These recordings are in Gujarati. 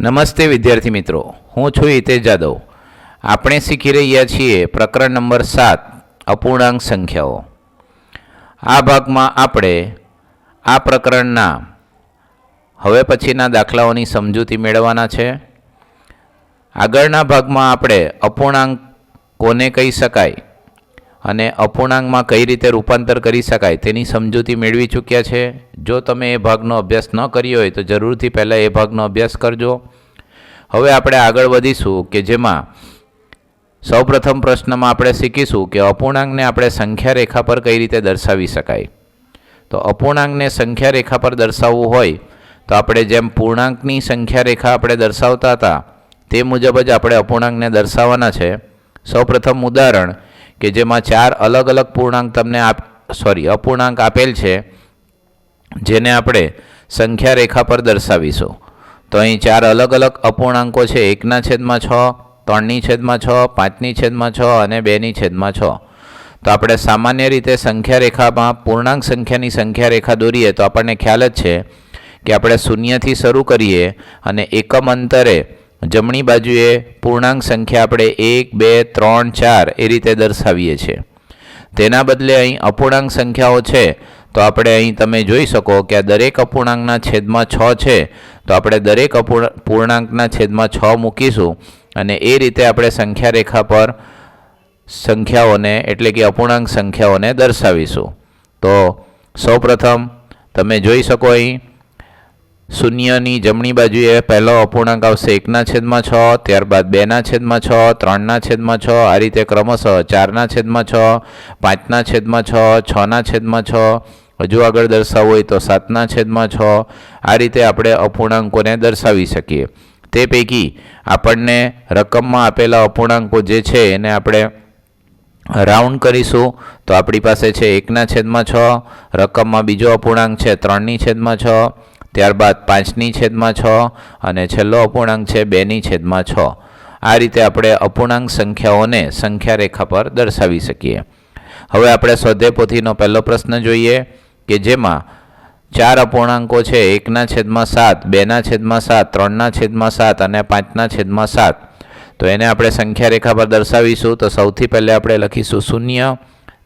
નમસ્તે વિદ્યાર્થી મિત્રો, હું છું હિતેશ જાદવ. આપણે શીખી રહ્યા છીએ પ્રકરણ નંબર સાત, અપૂર્ણાંક સંખ્યાઓ. આ ભાગમાં આપણે આ પ્રકરણના હવે પછીના દાખલાઓની સમજૂતી મેળવવાના છે. આગળના ભાગમાં આપણે અપૂર્ણાંક કોને કહી શકાય અને અપૂર્ણાંકમાં કઈ રીતે રૂપાંતર કરી શકાય તેની સમજૂતી મેળવી ચૂક્યા છે. જો તમે એ ભાગનો અભ્યાસ ન કર્યો હોય તો જરૂરથી પહેલાં એ ભાગનો અભ્યાસ કરજો. હવે આપણે આગળ વધીશું કે જેમાં સૌપ્રથમ પ્રશ્નમાં આપણે શીખીશું કે અપૂર્ણાંકને આપણે સંખ્યા રેખા પર કઈ રીતે દર્શાવી શકાય. તો અપૂર્ણાંકને સંખ્યા રેખા પર દર્શાવવું હોય તો આપણે જેમ પૂર્ણાંકની સંખ્યા રેખા આપણે દર્શાવતા હતા, તે મુજબ જ આપણે અપૂર્ણાંકને દર્શાવવાના છે. સૌપ્રથમ ઉદાહરણ કે જેમાં ચાર અલગ અલગ પૂર્ણાંક તમને આપ સોરી અપૂર્ણાંક આપેલ છે, જેને આપણે સંખ્યા રેખા પર દર્શાવીશું. તો અહીં ચાર અલગ અલગ અપૂર્ણાંકો છે. એકના છેદમાં છ, ત્રણની છેદમાં છ, પાંચની છેદમાં છ અને બેની છેદમાં છ. તો આપણે સામાન્ય રીતે સંખ્યા રેખામાં પૂર્ણાંક સંખ્યાની સંખ્યા રેખા દોરીએ તો આપણને ખ્યાલ જ છે કે આપણે શૂન્યથી શરૂ કરીએ અને એકમ અંતરે જમણી બાજુએ પૂર્ણાંક સંખ્યા આપણે એક, બે, ત્રણ, ચાર એ રીતે દર્શાવીએ છીએ. તેના બદલે અહીં અપૂર્ણાંક સંખ્યાઓ છે. તો આપણે અહીં તમે જોઈ શકો કે આ દરેક અપૂર્ણાંકના છેદમાં છ છે. તો આપણે દરેક અપૂર્ણ, પૂર્ણાંકના છેદમાં છ મૂકીશું અને એ રીતે આપણે સંખ્યા રેખા પર સંખ્યાઓને, એટલે કે અપૂર્ણાંક સંખ્યાઓને દર્શાવીશું. તો સૌપ્રથમ તમે જોઈ શકો અહીં શૂન્યની જમણી બાજુએ પહેલો અપૂર્ણાંક આવશે એકના છેદમાં છ, ત્યારબાદ બેના છેદમાં છ, ત્રણના છેદમાં છ, આ રીતે ક્રમશઃ ચારના છેદમાં છ, પાંચના છેદમાં છ, છના છેદમાં છ, હજુ આગળ દર્શાવવું હોય તો સાતના છેદમાં છ, આ રીતે આપણે અપૂર્ણાંકોને દર્શાવી શકીએ. તે પૈકી આપણને રકમમાં આપેલા અપૂર્ણાંકો જે છે એને આપણે રાઉન્ડ કરીશું. તો આપણી પાસે છે એકના છેદમાં છ, રકમમાં બીજો અપૂર્ણાંક છે ત્રણની છેદમાં છ ત્યારબાદ પાંચની છેદમાં છ અને છેલ્લો અપૂર્ણાંક છે બેની છેદમાં છ. આ રીતે આપણે અપૂર્ણાંક સંખ્યાઓને સંખ્યા રેખા પર દર્શાવી શકીએ. હવે આપણે સ્વાધ્યાય પોથીનો પહેલો પ્રશ્ન જોઈએ કે જેમાં ચાર અપૂર્ણાંકો છે, એકના છેદમાં સાત, બેના છેદમાં સાત, ત્રણના છેદમાં સાત અને પાંચના છેદમાં સાત. તો એને આપણે સંખ્યા રેખા પર દર્શાવીશું. તો સૌથી પહેલાં આપણે લખીશું શૂન્ય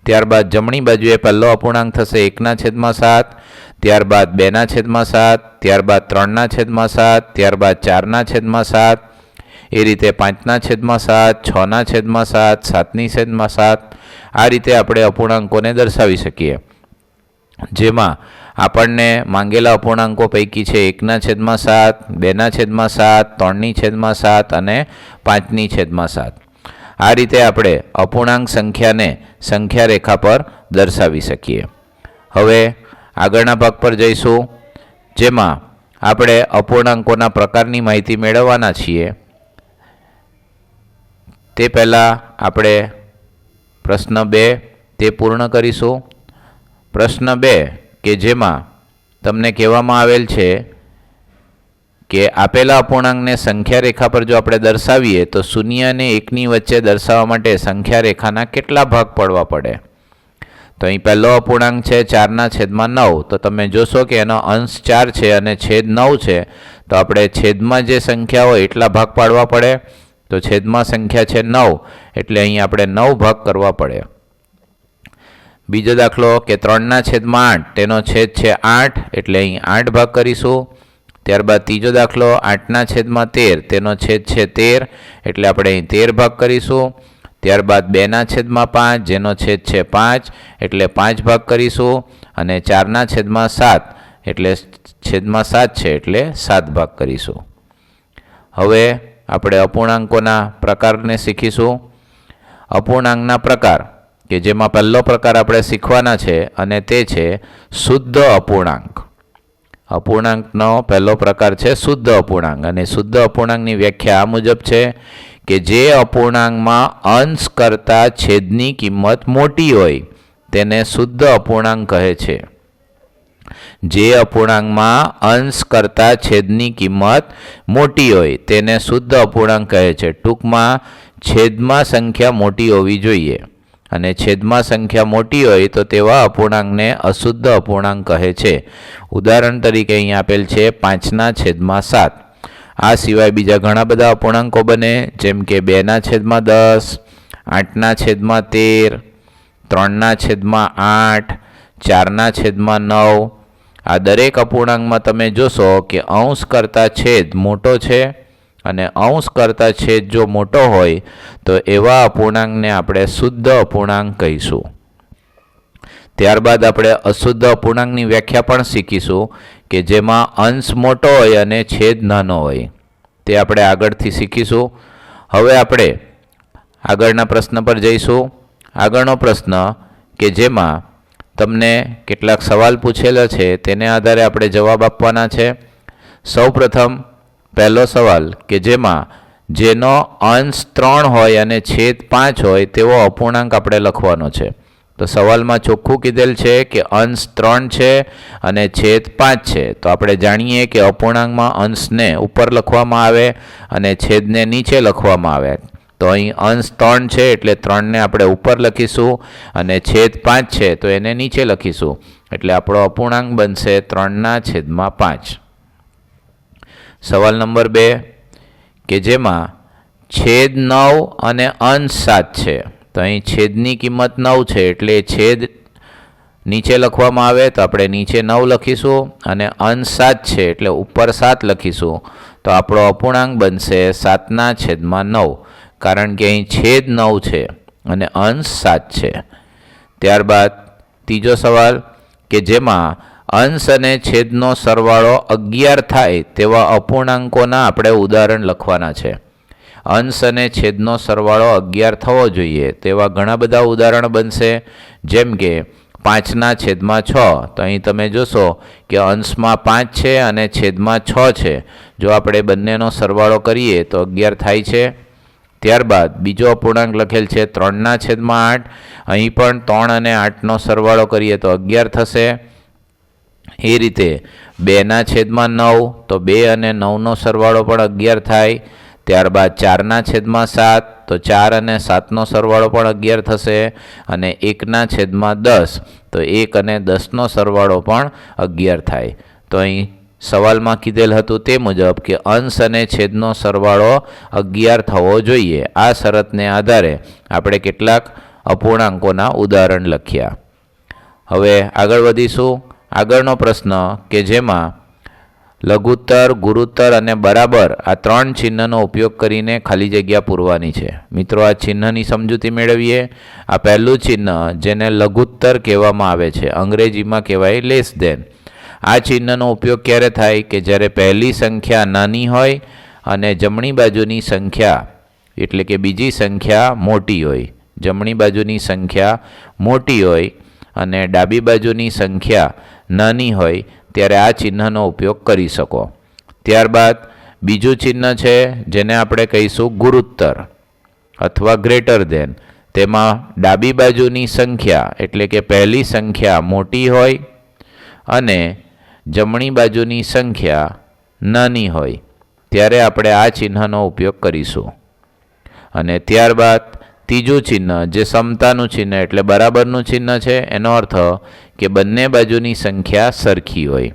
ત્યારબાદ જમણી બાજુએ પહેલો અપૂર્ણાંક થશે એકના છેદમાં સાત, ત્યારબાદ બેના છેદમાં સાત, ત્યારબાદ ત્રણના છેદમાં સાત, ત્યારબાદ ચારના છેદમાં સાત, એ રીતે પાંચના છેદમાં સાત, છના છેદમાં સાત, સાતની છેદમાં સાત, આ રીતે આપણે અપૂર્ણાંકોને દર્શાવી શકીએ. જેમાં આપણને માંગેલા અપૂર્ણાંકો પૈકી છે એકના છેદમાં સાત, બેના છેદમાં સાત, ત્રણની છેદમાં સાત અને પાંચની છેદમાં સાત. આ રીતે આપણે અપૂર્ણાંક સંખ્યાને સંખ્યા રેખા પર દર્શાવી શકીએ. હવે આગળના ભાગ પર જઈશું, જેમાં આપણે અપૂર્ણાંકોના પ્રકારની માહિતી મેળવવાના છીએ. તે પહેલાં આપણે પ્રશ્ન બે તે પૂર્ણ કરીશું. પ્રશ્ન બે કે જેમાં તમને કહેવામાં આવેલ છે કે આપેલા અપૂર્ણાંકને સંખ્યા રેખા પર જો આપણે દર્શાવીએ, તો શૂન્ય અને એકની વચ્ચે દર્શાવવા માટે સંખ્યા રેખાના કેટલા ભાગ પડવા પડે? તો અહીં પહેલો અપૂર્ણાંક છે ચારના છેદમાં નવ. તો તમે જોશો કે એનો અંશ ચાર છે અને છેદ નવ છે. તો આપણે છેદમાં જે સંખ્યા હોય એટલા ભાગ પાડવા પડે. તો છેદમાં સંખ્યા છે નવ. એટલે અહીં આપણે નવ ભાગ કરવા પડે. બીજો દાખલો કે ત્રણના છેદમાં આઠ. તેનો છેદ છે આઠ. એટલે અહીં આઠ ભાગ કરીશું. ત્યારબાદ ત્રીજો દાખલો, આઠના છેદમાં તેર. તેનો છેદ છે તેર, એટલે આપણે અહીં તેર ભાગ કરીશું. ત્યારબાદ બેના છેદમાં પાંચ, જેનો છેદ છે પાંચ, એટલે પાંચ ભાગ કરીશું. અને ચારના છેદમાં સાત, એટલે છેદમાં સાત છે, એટલે સાત ભાગ કરીશું. હવે આપણે અપૂર્ણાંકોના પ્રકારને શીખીશું. અપૂર્ણાંકના પ્રકાર, કે જેમાં પહેલો પ્રકાર આપણે શીખવાના છે, અને તે છે શુદ્ધ અપૂર્ણાંક. અપૂર્ણાંકનો પહેલો પ્રકાર છે શુદ્ધ અપૂર્ણાંક. અને શુદ્ધ અપૂર્ણાંકની વ્યાખ્યા આ મુજબ છે કે જે અપૂર્ણાંકમાં અંશ કરતાં છેદની કિંમત મોટી હોય, તેને શુદ્ધ અપૂર્ણાંક કહે છે. જે અપૂર્ણાંકમાં અંશ કરતાં છેદની કિંમત મોટી હોય, તેને શુદ્ધ અપૂર્ણાંક કહે છે. ટૂંકમાં, છેદમાં સંખ્યા મોટી હોવી જોઈએ. અને છેદમાં સંખ્યા મોટી હોય તો તેવા અપૂર્ણાંકને અશુદ્ધ અપૂર્ણાંક કહે છે. ઉદાહરણ તરીકે અહીં આપેલ છે પાંચના છેદમાં સાત. આ સિવાય બીજા ઘણા બધા અપૂર્ણાંકો બને, જેમ કે બેના છેદમાં દસ, આઠના છેદમાં તેર, ત્રણના છેદમાં આઠ, ચારના છેદમાં નવ. આ દરેક અપૂર્ણાંકમાં તમે જોશો કે અંશ કરતાં છેદ મોટો છે અને અંશ કરતાં છેદ જો મોટો હોય, તો એવા અપૂર્ણાંકને આપણે શુદ્ધ અપૂર્ણાંક કહીશું. ત્યારબાદ આપણે અશુદ્ધ અપૂર્ણાંકની વ્યાખ્યા પણ શીખીશું કે જેમાં અંશ મોટો હોય અને છેદ નાનો હોય. તે આપણે આગળથી શીખીશું. હવે આપણે આગળના પ્રશ્ન પર જઈશું. આગળનો પ્રશ્ન કે જેમાં તમને કેટલાક સવાલ પૂછેલા છે, તેને આધારે આપણે જવાબ આપવાના છે. સૌપ્રથમ પહેલો સવાલ કે જેમાં જેનો અંશ ત્રણ હોય અને છેદ પાંચ હોય તેવો અપૂર્ણાંક આપણે લખવાનો છે. તો સવાલમાં ચોખ્ખું કીધેલ છે કે અંશ ત્રણ છે અને છેદ પાંચ છે. તો આપણે જાણીએ કે અપૂર્ણાંકમાં અંશને ઉપર લખવામાં આવે અને છેદને નીચે લખવામાં આવે. તો અહીં અંશ ત્રણ છે એટલે ત્રણને આપણે ઉપર લખીશું અને છેદ પાંચ છે તો એને નીચે લખીશું. એટલે આપણો અપૂર્ણાંક બનશે ત્રણના છેદમાં પાંચ. સવાલ નંબર બે, કે જેમાં છેદ નવ અને અંશ સાત છે. તો અહીં છેદની કિંમત નવ છે, એટલે છેદ નીચે લખવામાં આવે તો આપણે નીચે નવ લખીશું અને અંશ સાત છે, એટલે ઉપર સાત લખીશું. તો આપણો અપૂર્ણાંક બનશે સાતના છેદમાં નવ, કારણ કે અહીં છેદ નવ છે અને અંશ સાત છે. ત્યારબાદ ત્રીજો સવાલ, કે જેમાં અંશ અને છેદનો સરવાળો અગિયાર થાય તેવા અપૂર્ણાંકોના આપણે ઉદાહરણ લખવાના છે. અંશ અને છેદનો સરવાળો અગિયાર થવો જોઈએ તેવા ઘણા બધા ઉદાહરણ બનશે. જેમ કે, પાંચના છેદમાં છ. તો અહીં તમે જોશો કે અંશમાં પાંચ છે અને છેદમાં છ છે. જો આપણે બંનેનો સરવાળો કરીએ તો અગિયાર થાય છે. ત્યારબાદ બીજો અપૂર્ણાંક લખેલ છે ત્રણના છેદમાં આઠ. અહીં પણ ત્રણ અને આઠનો સરવાળો કરીએ તો અગિયાર થશે. એ રીતે બેના છેદમાં નવ, તો બે અને નવનો સરવાળો પણ અગિયાર થાય. ત્યારબાદ ચારના છેદમાં સાત, તો ચાર અને સાતનો સરવાળો પણ અગિયાર થશે. અને એકના છેદમાં દસ, તો એક અને દસનો સરવાળો પણ અગિયાર થાય. તો અહીં સવાલમાં કીધેલ હતું તે મુજબ કે અંશ અને છેદનો સરવાળો અગિયાર થવો જોઈએ. આ શરતને આધારે આપણે કેટલાક અપૂર્ણાંકોના ઉદાહરણ લખ્યા. હવે આગળ વધીશું. આગળનો પ્રશ્ન કે જેમાં લઘુત્તર, ગુરુત્તર અને બરાબર આ ત્રણ ચિહ્નનો ઉપયોગ કરીને ખાલી જગ્યા પૂરવાની છે. મિત્રો, આ ચિહ્નની સમજૂતી મેળવીએ. આ પહેલું ચિહ્ન જેને લઘુત્તર કહેવામાં આવે છે. અંગ્રેજીમાં કહેવાય લેસ દેન આ ચિહ્નનો ઉપયોગ ક્યારે થાય કે જ્યારે પહેલી સંખ્યા નાની હોય અને જમણી બાજુની સંખ્યા, એટલે કે બીજી સંખ્યા મોટી હોય. જમણી બાજુની સંખ્યા મોટી હોય અને ડાબી બાજુની સંખ્યા નાની હોય ત્યારે આ ચિહ્નનો ઉપયોગ કરી શકો. ત્યારબાદ બીજું ચિહ્ન છે જેને આપણે કહીશું ગુરુત્તર અથવા ગ્રેટર દેન. તેમાં ડાબી બાજુની સંખ્યા એટલે કે પહેલી સંખ્યા મોટી હોય અને જમણી બાજુની સંખ્યા નાની હોય. ત્યારે આપણે આ ચિહ્નનો ઉપયોગ કરીશું. અને ત્યારબાદ ત્રીજું ચિહ્ન, જે સમતાનું ચિહ્ન એટલે બરાબરનું ચિહ્ન છે, એનો અર્થ કે બંને બાજુની સંખ્યા સરખી હોય.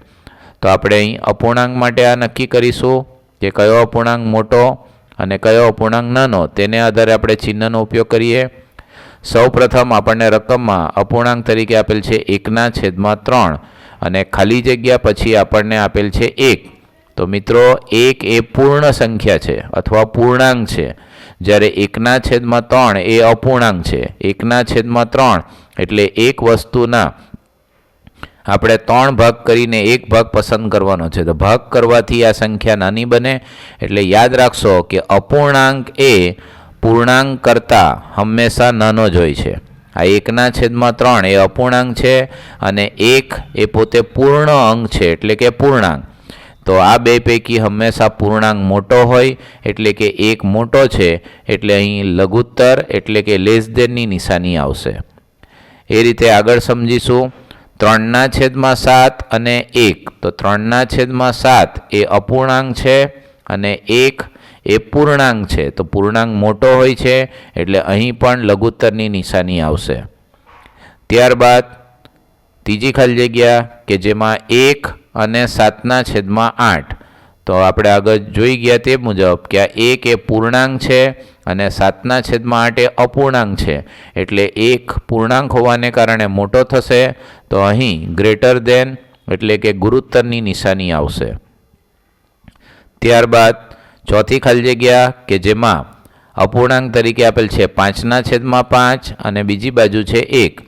તો આપણે અહીં અપૂર્ણાંક માટે આ નક્કી કરીશું કે કયો અપૂર્ણાંક મોટો અને કયો અપૂર્ણાંક નાનો, તેને આધારે આપણે ચિહ્નનો ઉપયોગ કરીએ. સૌ પ્રથમ આપણને રકમમાં અપૂર્ણાંક તરીકે આપેલ છે એકના છેદમાં ત્રણ અને ખાલી જગ્યા પછી આપણને આપેલ છે એક. તો મિત્રો, એક એ પૂર્ણ સંખ્યા છે અથવા પૂર્ણાંક છે. જ્યારે એકના છેદમાં ત્રણ એ અપૂર્ણાંક છે. એકના છેદમાં ત્રણ એટલે એક વસ્તુના આપણે ત્રણ ભાગ કરીને એક ભાગ પસંદ કરવાનો છે. તો ભાગ કરવાથી આ સંખ્યા નાની બને. એટલે યાદ રાખશો કે અપૂર્ણાંક એ પૂર્ણાંક કરતાં હંમેશા નાનો જ હોય છે. આ એકના છેદમાં ત્રણ એ અપૂર્ણાંક છે અને એક એ પોતે પૂર્ણ અંક છે. એટલે કે પૂર્ણાંક. તો આ બે પૈકી હંમેશા પૂર્ણાંક મોટો હોય, એટલે કે એક મોટો છે, એટલે અહીં લઘુત્તર, એટલે કે લેસ દેનની નિશાની આવશે. એ રીતે આગળ સમજીશું. ત્રણના છેદમાં સાત અને એક. તો ત્રણના છેદમાં સાત એ અપૂર્ણાંક છે અને એક એ પૂર્ણાંક છે. તો પૂર્ણાંક મોટો હોય છે, એટલે અહીં પણ લઘુત્તરની નિશાની આવશે. ત્યારબાદ, ત્રીજી ખાલી જગ્યા કે જેમાં એક અને સાતના છેદમાં આઠ. તો આપણે આગળ જોઈ ગયા તે મુજબ કે આ એક એ પૂર્ણાંક છે અને સાતના છેદમાં આઠ એ અપૂર્ણાંક છે. એટલે એક પૂર્ણાંક હોવાને કારણે મોટો થશે, તો અહીં ગ્રેટર દેન એટલે કે ગુરુત્તરની નિશાની આવશે. ત્યારબાદ ચોથી ખાલી જગ્યા કે જેમાં અપૂર્ણાંક તરીકે આપેલ છે પાંચના છેદમાં પાંચ અને બીજી બાજુ છે એક.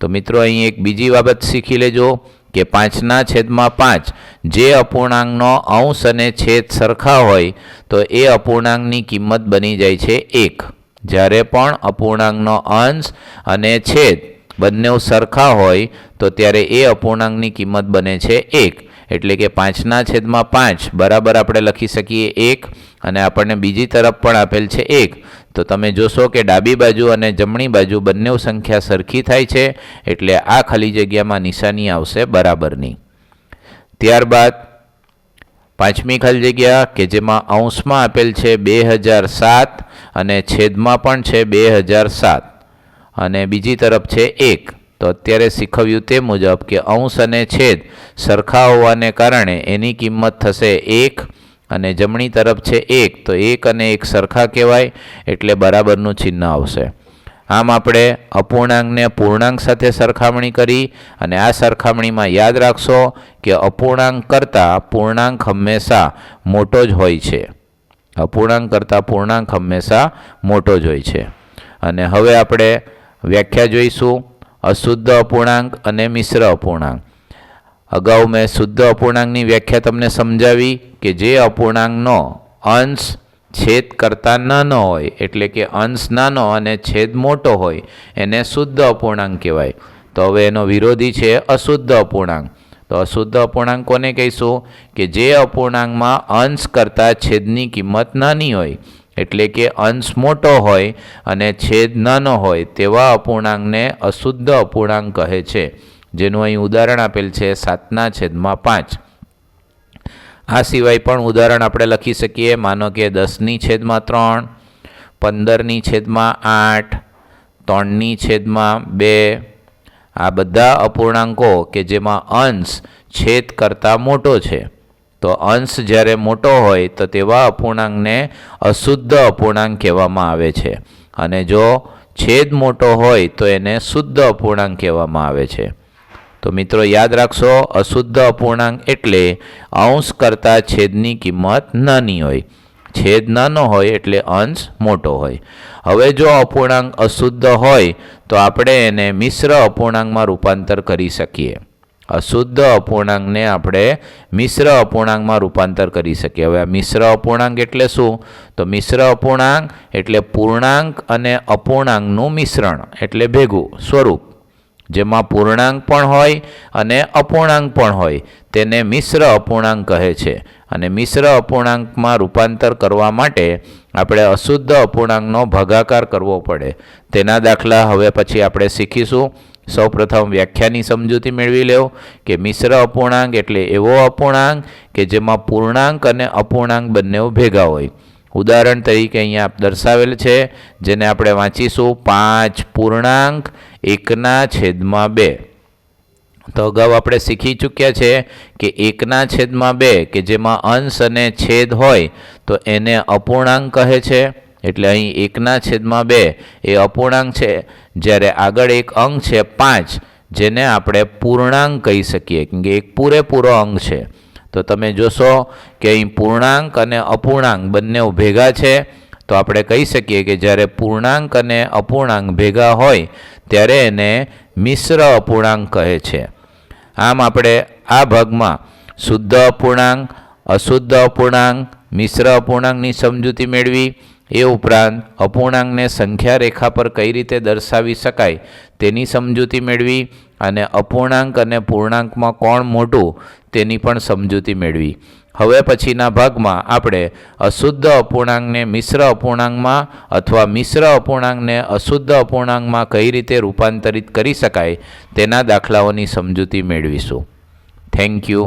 તો મિત્રો અહીં એક બીજી બાબત શીખી લેજો. કે પાંચના છેદમાં પાંચ, જે અપૂર્ણાંકનો અંશ અને છેદ સરખા હોય, તો એ અપૂર્ણાંકની કિંમત બની જાય છે એક. જ્યારે પણ અપૂર્ણાંકનો અંશ અને છેદ બંને સરખા હોય, તો ત્યારે એ અપૂર્ણાંકની કિંમત બને છે એક. એટલે કે પાંચના છેદમાં પાંચ, બરાબર આપણે લખી શકીએ એક, અને આપણને બીજી તરફ પણ આપેલ છે એક. તો તમે જોશો કે ડાબી બાજુ અને જમણી બાજુ બંને સંખ્યા સરખી થાય છે, એટલે આ ખાલી જગ્યામાં નિશાની આવશે બરાબરની. ત્યારબાદ પાંચમી ખાલી જગ્યા કે જેમાં અંશમાં આપેલ છે બે હજાર સાત અને છેદમાં પણ છે બે હજાર સાત. અને બીજી તરફ છે એક. તો અત્યારે શીખવ્યું તે મુજબ કે અંશ અને છેદ સરખા હોવાને કારણે એની કિંમત થશે એક અને જમણી તરફ છે એક, તો એક અને એક સરખા કહેવાય એટલે બરાબરનું ચિહ્ન આવશે. આમ આપણે અપૂર્ણાંકને પૂર્ણાંક સાથે સરખામણી કરી અને આ સરખામણીમાં યાદ રાખશો કે અપૂર્ણાંક કરતાં પૂર્ણાંક હંમેશા મોટો જ હોય છે. અપૂર્ણાંક કરતાં પૂર્ણાંક હંમેશા મોટો જ હોય છે. અને હવે આપણે વ્યાખ્યા જોઈશું અશુદ્ધ અપૂર્ણાંક અને મિશ્ર અપૂર્ણાંક. અગાઉ મેં શુદ્ધ અપૂર્ણાંકની વ્યાખ્યા તમને સમજાવી કે જે અપૂર્ણાંકનો અંશ છેદ કરતાં નાનો હોય, એટલે કે અંશ નાનો અને છેદ મોટો હોય, એને શુદ્ધ અપૂર્ણાંક કહેવાય. તો હવે એનો વિરોધી છે અશુદ્ધ અપૂર્ણાંક. તો અશુદ્ધ અપૂર્ણાંક કોને કહીશું? કે જે અપૂર્ણાંકમાં અંશ કરતાં છેદની કિંમત નાની હોય, એટલે કે અંશ મોટો હોય અને છેદ નાનો હોય, તેવા અપૂર્ણાંકને અશુદ્ધ અપૂર્ણાંક કહે છે. જેનું અહીં ઉદાહરણ આપેલ છે સાતના છેદમાં પાંચ. આ સિવાય પણ ઉદાહરણ આપણે લખી શકીએ. માનો કે દસની છેદમાં ત્રણ, પંદરની છેદમાં આઠ, ત્રણની છેદમાં બે. આ બધા અપૂર્ણાંકો કે જેમાં અંશ છેદ કરતાં મોટો છે. તો અંશ જ્યારે મોટો હોય તો તેવા અપૂર્ણાંકને અશુદ્ધ અપૂર્ણાંક કહેવામાં આવે છે. અને જો છેદ મોટો હોય તો એને શુદ્ધ અપૂર્ણાંક કહેવામાં આવે છે. તો મિત્રો યાદ રાખશો, અશુદ્ધ અપૂર્ણાંક એટલે અંશ કરતાં છેદની કિંમત નાની હોય. છેદ નાનો હોય એટલે અંશ મોટો હોય. હવે જો અપૂર્ણાંક અશુદ્ધ હોય, તો આપણે એને મિશ્ર અપૂર્ણાંકમાં રૂપાંતર કરી શકીએ. અશુદ્ધ અપૂર્ણાંકને આપણે મિશ્ર અપૂર્ણાંકમાં રૂપાંતર કરી શકીએ. હવે આ મિશ્ર અપૂર્ણાંક એટલે શું? તો મિશ્ર અપૂર્ણાંક એટલે પૂર્ણાંક અને અપૂર્ણાંકનું મિશ્રણ એટલે ભેગું, સ્વરૂપ. જેમાં પૂર્ણાંક પણ હોય અને અપૂર્ણાંક પણ હોય. તેને મિશ્ર અપૂર્ણાંક કહે છે. અને મિશ્ર અપૂર્ણાંકમાં રૂપાંતર કરવા માટે આપણે અશુદ્ધ અપૂર્ણાંકનો ભાગાકાર કરવો પડે. તેના દાખલા હવે પછી આપણે શીખીશું. સૌપ્રથમ વ્યાખ્યાની સમજૂતી મેળવી લેવો કે મિશ્ર અપૂર્ણાંક એટલે એવો અપૂર્ણાંક કે જેમાં પૂર્ણાંક અને અપૂર્ણાંક બંને ભેગા હોય. ઉદાહરણ તરીકે અહીંયા દર્શાવેલ છે, જેને આપણે વાંચીશું. પાંચ પૂર્ણાંક, એકના છેદમાં બે. તો અગાઉ આપણે શીખી ચૂક્યા છે કે એકના છેદમાં બે, કે જેમાં અંશ અને છેદ હોય, તો એને અપૂર્ણાંક કહે છે. એટલે અહીં એકના છેદમાં બે એ અપૂર્ણાંક છે. જ્યારે આગળ એક અંક છે, પાંચ, જેને આપણે પૂર્ણાંક કહી શકીએ, કેમ કે એક પૂરેપૂરો અંક છે. તો તમે જોશો કે અહીં પૂર્ણાંક અને અપૂર્ણાંક બંને ભેગા છે. તો આપણે કહી શકીએ કે જ્યારે પૂર્ણાંક અને અપૂર્ણાંક ભેગા હોય, ત્યારે એને મિશ્ર અપૂર્ણાંક કહે છે. આમ આપણે આ ભાગમાં શુદ્ધ અપૂર્ણાંક, અશુદ્ધ અપૂર્ણાંક, મિશ્ર અપૂર્ણાંકની સમજૂતી મેળવી. એ ઉપરાંત અપૂર્ણાંકને સંખ્યા રેખા પર કઈ રીતે દર્શાવી શકાય તેની સમજૂતી મેળવી. અને અપૂર્ણાંક અને પૂર્ણાંકમાં કોણ મોટું તેની પણ સમજૂતી મેળવી. હવે પછીના ભાગમાં આપણે અશુદ્ધ અપૂર્ણાંકને મિશ્ર અપૂર્ણાંકમાં અથવા મિશ્ર અપૂર્ણાંકને અશુદ્ધ અપૂર્ણાંકમાં કઈ રીતે રૂપાંતરિત કરી શકાય તેના દાખલાઓની સમજૂતી મેળવીશું. Thank you